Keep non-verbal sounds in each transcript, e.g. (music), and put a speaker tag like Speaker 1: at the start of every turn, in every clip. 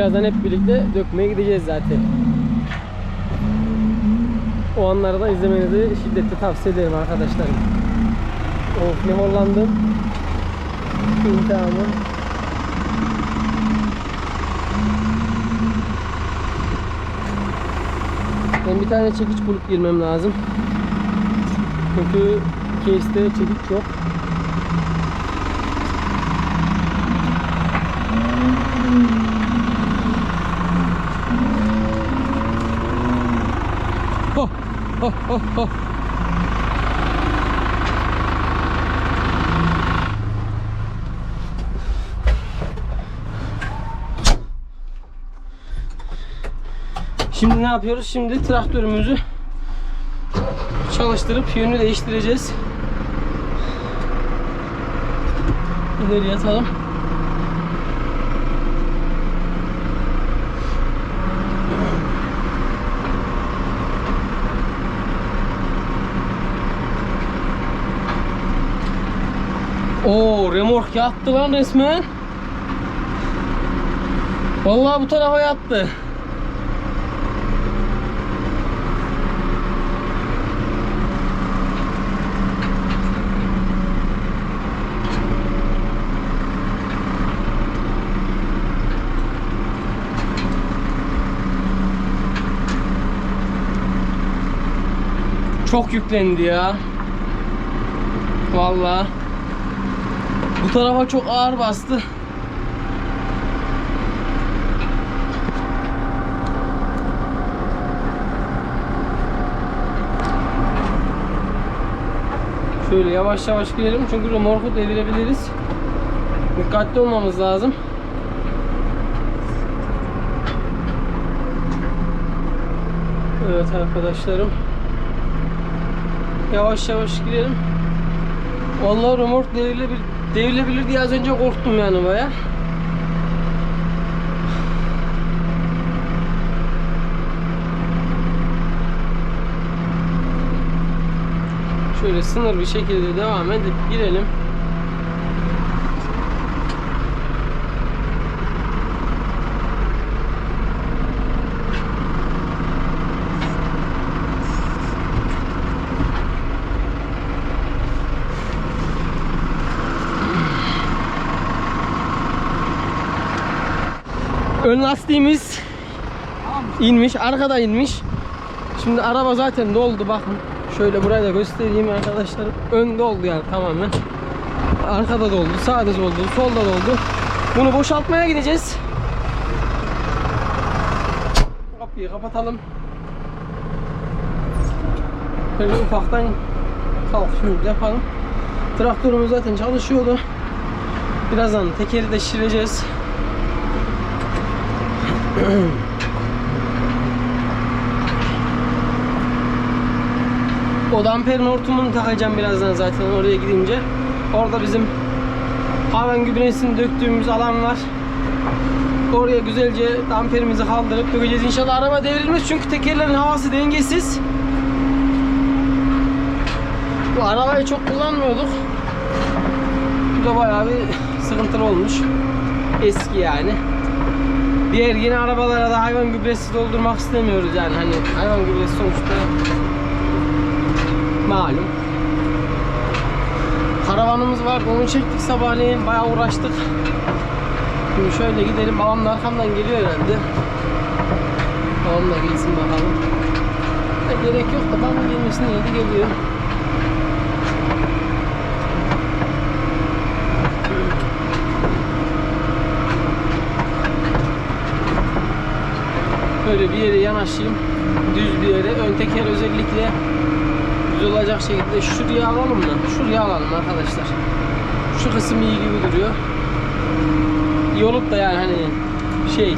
Speaker 1: Birazdan hep birlikte dökmeye gideceğiz zaten. O anları da izlemenizi şiddetle tavsiye ederim arkadaşlarım. Of ne horlandım. İntihamı. Ben bir tane çekiç bulup girmem lazım. Çünkü case'te çekiç yok. Ho, Şimdi ne yapıyoruz? Şimdi traktörümüzü çalıştırıp yönünü değiştireceğiz. İleri atalım. Oo remork yattı lan resmen. Vallahi bu tarafa yattı. Çok yüklendi ya. Vallahi. Bu tarafa çok ağır bastı. Şöyle yavaş yavaş girelim çünkü remorku devirebiliriz. Dikkatli olmamız lazım. Evet arkadaşlarım. Yavaş yavaş girelim. Vallahi remork devrilebilir, devrilebilir diye az önce korktum yani baya. Şöyle sınır bir şekilde devam edip girelim. Ön lastiğimiz inmiş, arkada inmiş. Şimdi araba zaten doldu bakın. Şöyle burayı da göstereyim arkadaşlar. Ön doldu yani tamamen. Arkada doldu, sağda doldu, solda doldu. Bunu boşaltmaya gideceğiz. Kapıyı kapatalım. Böyle ufaktan kalkışımızı yapalım. Traktörümüz zaten çalışıyordu. Birazdan tekeri de şişireceğiz. O damperin hortumunu takacağım birazdan zaten oraya gidince. Orada bizim hayvan gübresini döktüğümüz alan var. Oraya güzelce damperimizi kaldırıp dökeceğiz. İnşallah araba devrilmez çünkü tekerlerin havası dengesiz. Bu arabayı çok kullanmıyorduk. Bu da bayağı bir sıkıntılı olmuş. Eski yani. Diğer yeni arabalara da hayvan gübresi doldurmak istemiyoruz yani hani hayvan gübresi sonuçta malum. Karavanımız vardı onu çektik sabahleyin bayağı uğraştık. Şimdi şöyle gidelim babam da arkamdan geliyor herhalde. Babam da gelsin bakalım. Gerek yok da babamın gelmesine yedi geliyor. Böyle bir yere yanaşayım. Düz bir yere. Ön teker özellikle düz olacak şekilde şuraya alalım da. Şuraya alalım arkadaşlar. Şu kısım iyi gibi duruyor. İyi olup da yani hani şey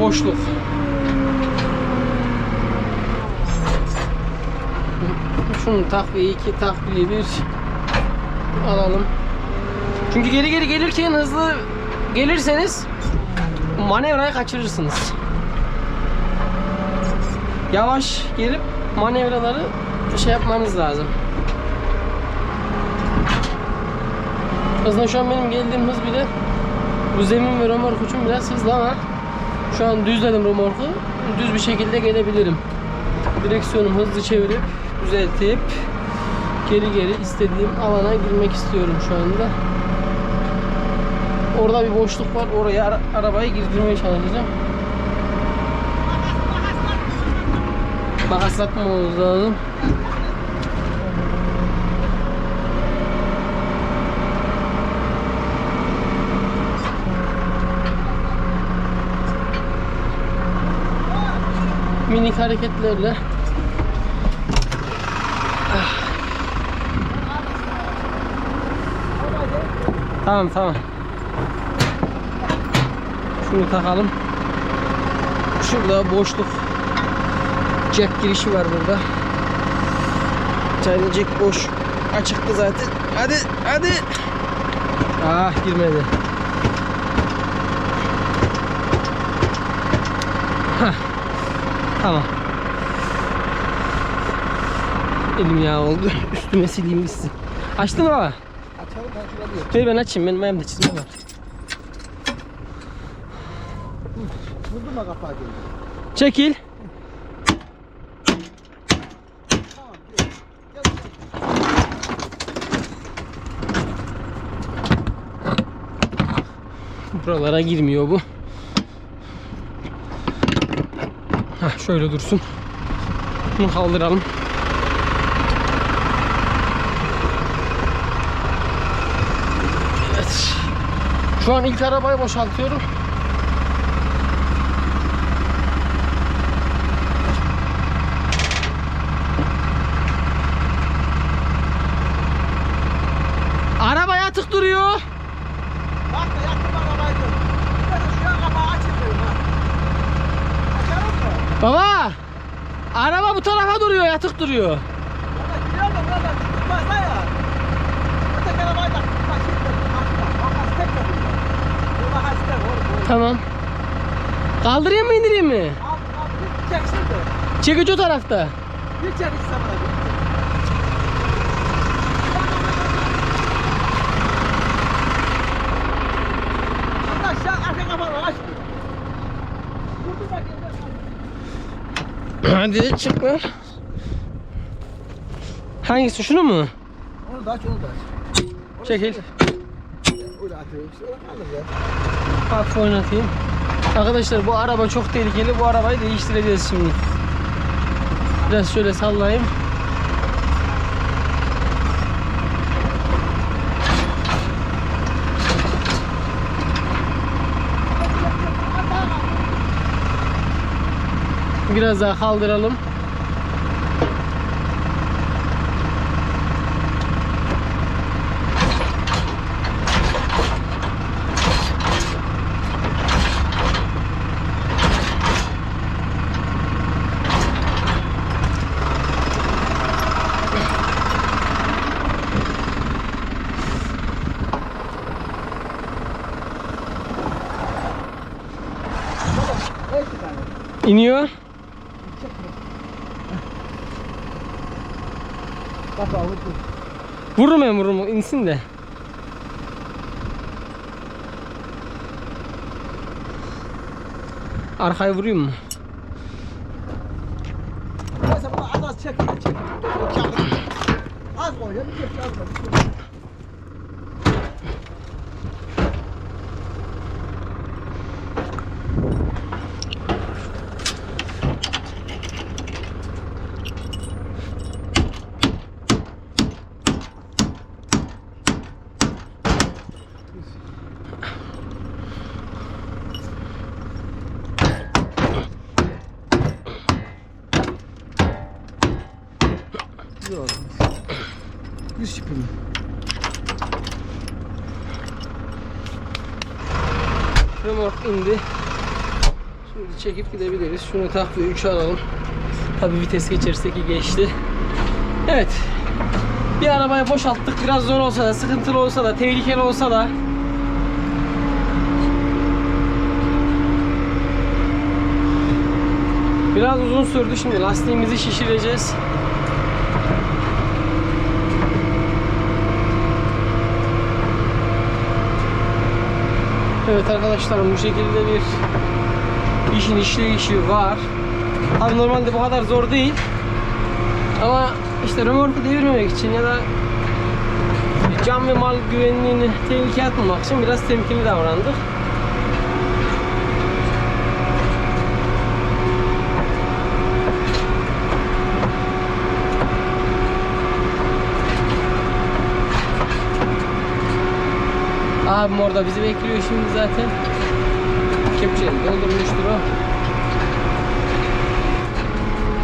Speaker 1: boşluk. Şunu takviye iki takviye bir alalım. Çünkü geri geri gelirken hızlı gelirseniz manevrayı kaçırırsınız. Yavaş gelip manevraları şey yapmanız lazım. Aslında şu an benim geldiğim hız bile Bu zemin ve römork için biraz hızlı ama şu an düzledim römorku. Düz bir şekilde gelebilirim. Direksiyonumu hızlı çevirip düzeltip geri geri istediğim alana girmek istiyorum şu anda. Orada bir boşluk var. Oraya ara- arabayı girdirmeye çalışacağım. Makas atmamamız lazım. Minik hareketlerle Tamam tamam. Şunu takalım. Şurada boşluk jack girişi var burada. Tane jack boş. Açıktı zaten. Hadi hadi. Ah girmedi. Hah. Tamam. Elim yağ oldu. (laughs) Üstüme sileyim gitsin. Açtın mı baba?
Speaker 2: Açalım ben şurada bir
Speaker 1: Ver ben açayım. Benim ayağımda çizme var.
Speaker 2: Vurdum da kapağı geldi.
Speaker 1: Çekil.
Speaker 2: Tamam gel. Gel.
Speaker 1: Buralara girmiyor bu. Heh, şöyle dursun. Bunu kaldıralım. Evet. Şu an ilk arabayı boşaltıyorum. Araba yatık duruyor.
Speaker 2: Bak da yaktım arabayı. Ben de şu an kapağı açıyorum ha. Açalım mı?
Speaker 1: Baba! Araba bu tarafa duruyor, yatık duruyor.
Speaker 2: Bana giriyor da buradan tutmazsa ya. Öteki arabayı da tutmaz. Şimdi açma. Makas tek yapıyor. Bu makas tek. Oğlum, oğlum.
Speaker 1: Tamam. Kaldırayım mı indireyim mi? Çekiç o tarafta.
Speaker 2: Bir çeksin sana.
Speaker 1: Hadi çık lan. Hangisi şunu mu?
Speaker 2: Onu da aç, onu da aç.
Speaker 1: Çekil.
Speaker 2: Öyle atıyor işte. Ya.
Speaker 1: Hafif oynatayım. Arkadaşlar bu araba çok tehlikeli. Bu arabayı değiştireceğiz şimdi. Biraz şöyle sallayayım. Biraz daha kaldıralım. İniyor.
Speaker 2: Kapağı vurdu.
Speaker 1: Vururum ben insin de. Arkaya vurayım mı?
Speaker 2: Neyse bunu az az çek. Çek. Kârlı. Az koy ya. Bir çek az koy. Yok. Yüz şipini.
Speaker 1: Remork indi. Şimdi çekip gidebiliriz. Şunu takviye 3 alalım. Tabi vites geçersek ki geçti. Evet. Bir arabayı boşalttık. Biraz zor olsa da, sıkıntılı olsa da, tehlikeli olsa da Biraz uzun sürdü şimdi lastiğimizi şişireceğiz. Evet arkadaşlar bu şekilde bir işin işleyişi var. Tabii normalde bu kadar zor değil. Ama işte römorku devirmemek için ya da can ve mal güvenliğini tehlikeye atmamak için biraz temkinli davrandık. Abim orada bizi bekliyor şimdi zaten. Kepçeyi doldurmuştur o.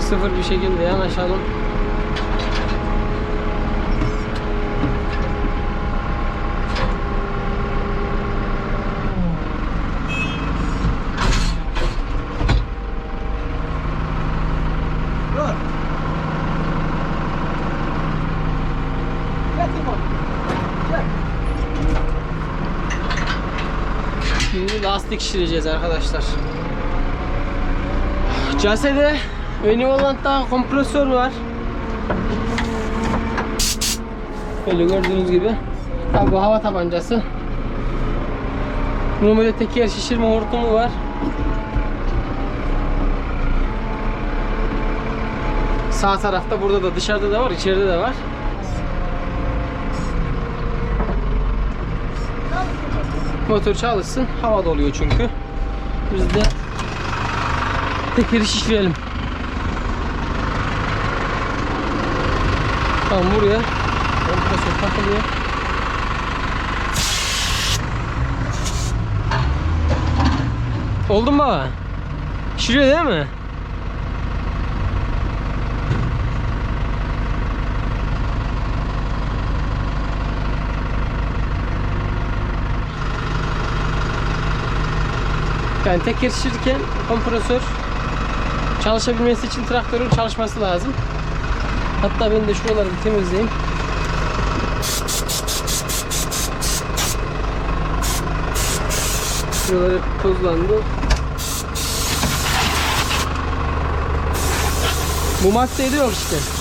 Speaker 1: Sıfır bir şekilde yanaşalım.
Speaker 2: Dur. Getir.
Speaker 1: Şimdi lastik şişireceğiz arkadaşlar. Casede Univolant'ta kompresör var. Böyle gördüğünüz gibi. Tabi bu hava tabancası. Bunun böyle teker şişirme hortumu var. Sağ tarafta burada da dışarıda da var, içeride de var. Motor çalışsın. Hava doluyor çünkü. Biz de tekeri şişirelim. Tamam buraya kompresör takılıyor. Oldu mu? Şişiriyor değil mi? Yani teker şişirirken kompresör çalışabilmesi için traktörün çalışması lazım. Hatta ben de şuraları bir temizleyeyim. Şuralar hep tozlandı. Bu maddeydi yok işte.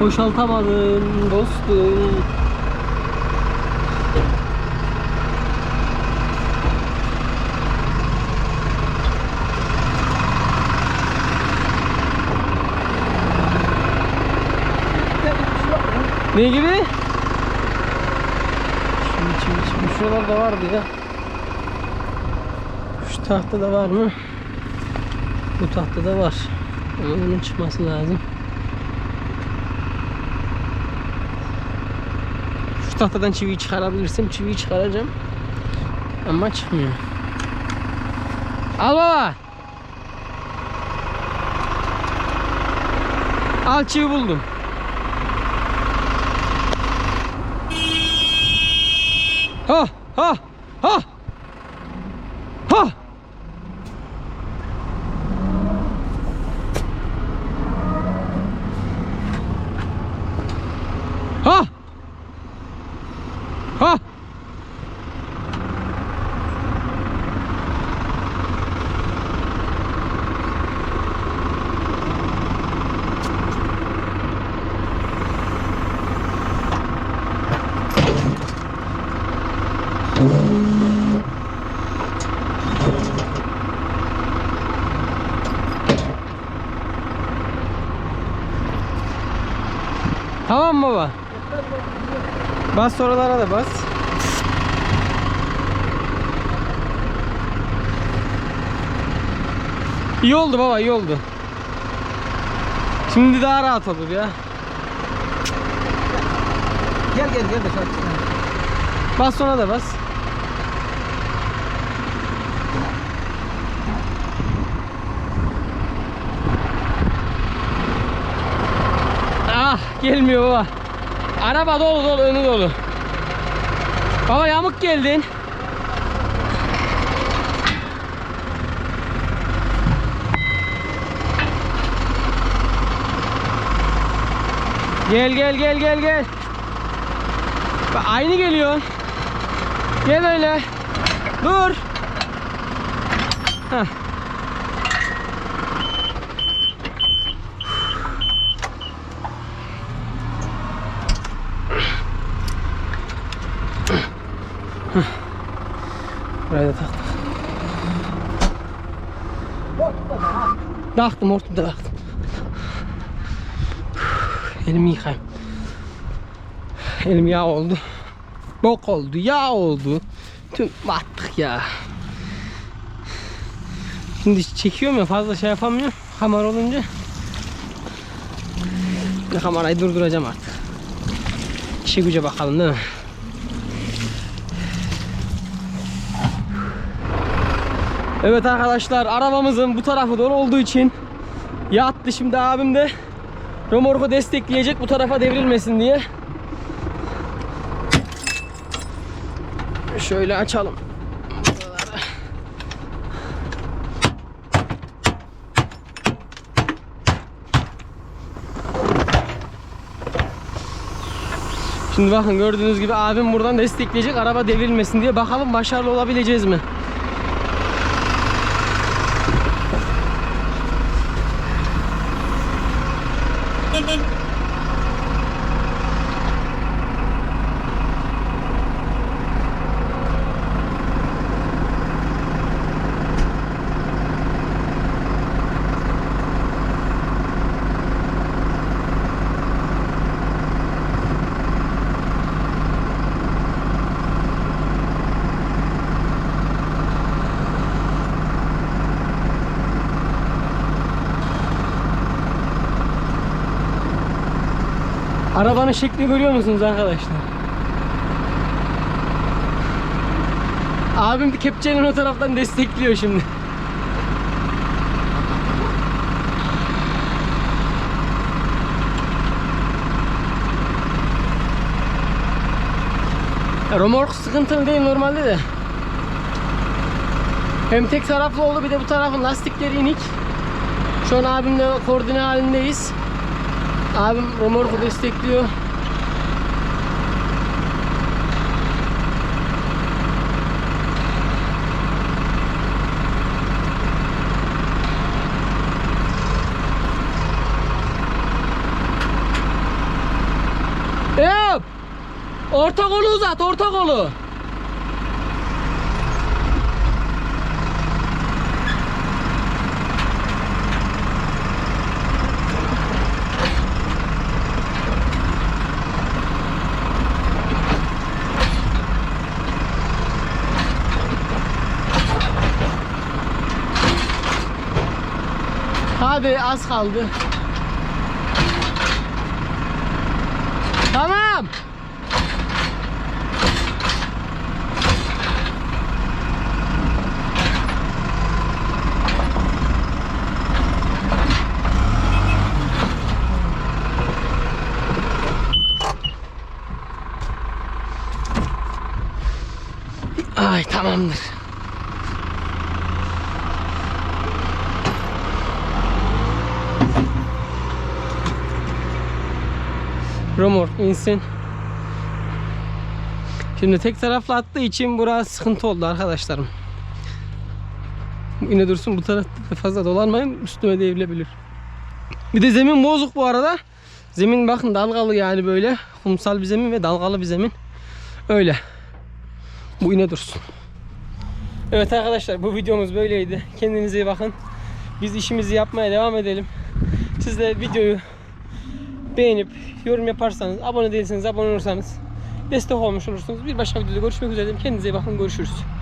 Speaker 1: Boşaltamadın dostum. Ne gibi? Şimdi şimdi şimdi şuralarda vardı ya. Şu tahtada var mı? Bu tahtada var. Ama bunun çıkması lazım. Tahtadan çiviyi çıkarabilirsem çiviyi çıkaracağım. Ama çıkmıyor. Al baba. Al çivi buldum. Ha ha ha ha ha Tamam mı baba? Bas sorulara da bas. İyi oldu baba iyi oldu. Şimdi daha rahat olur ya.
Speaker 2: Gel gel gel de şarkı.
Speaker 1: Bas sonra da bas. Ah gelmiyor baba. Araba dolu dolu önü dolu. Baba yamuk geldin. Gel gel gel gel gel. Aynı geliyor. Gel öyle. Dur. Heh. Taktım ortada taktım. Elimi yıkayayım. Elim yağ oldu. Bok oldu, yağ oldu. Tüm battık ya. Şimdi çekiyorum ya fazla şey yapamıyorum. Kamera olunca. Kamerayı durduracağım artık. İşe güce bakalım değil mi? Evet arkadaşlar arabamızın bu tarafı dolu olduğu için yattı şimdi abim de Romorku destekleyecek bu tarafa devrilmesin diye. Şöyle açalım. Şimdi bakın gördüğünüz gibi abim buradan destekleyecek araba devrilmesin diye bakalım başarılı olabileceğiz mi? Arabanın şeklini görüyor musunuz arkadaşlar? Abim kepçenin o taraftan destekliyor şimdi. Romork sıkıntılı değil normalde de. Hem tek taraflı oldu bir de bu tarafın lastikleri inik. Şu an abimle koordine halindeyiz. Abim remorku destekliyor. Yap! Orta kolu uzat, orta kolu. Hadi az kaldı. Tamam. Ay tamamdır. Romork insin. Şimdi tek taraflı attığı için burası sıkıntı oldu arkadaşlarım. Yine dursun bu tarafta fazla dolanmayın üstüme devrilebilir. Bir de zemin bozuk bu arada. Zemin bakın dalgalı yani böyle. Kumsal bir zemin ve dalgalı bir zemin. Öyle. Bu yine dursun. Evet arkadaşlar bu videomuz böyleydi. Kendinize iyi bakın. Biz işimizi yapmaya devam edelim. Siz de videoyu beğenip yorum yaparsanız, abone değilseniz abone olursanız destek olmuş olursunuz. Bir başka videoda görüşmek üzere. Kendinize iyi bakın. Görüşürüz.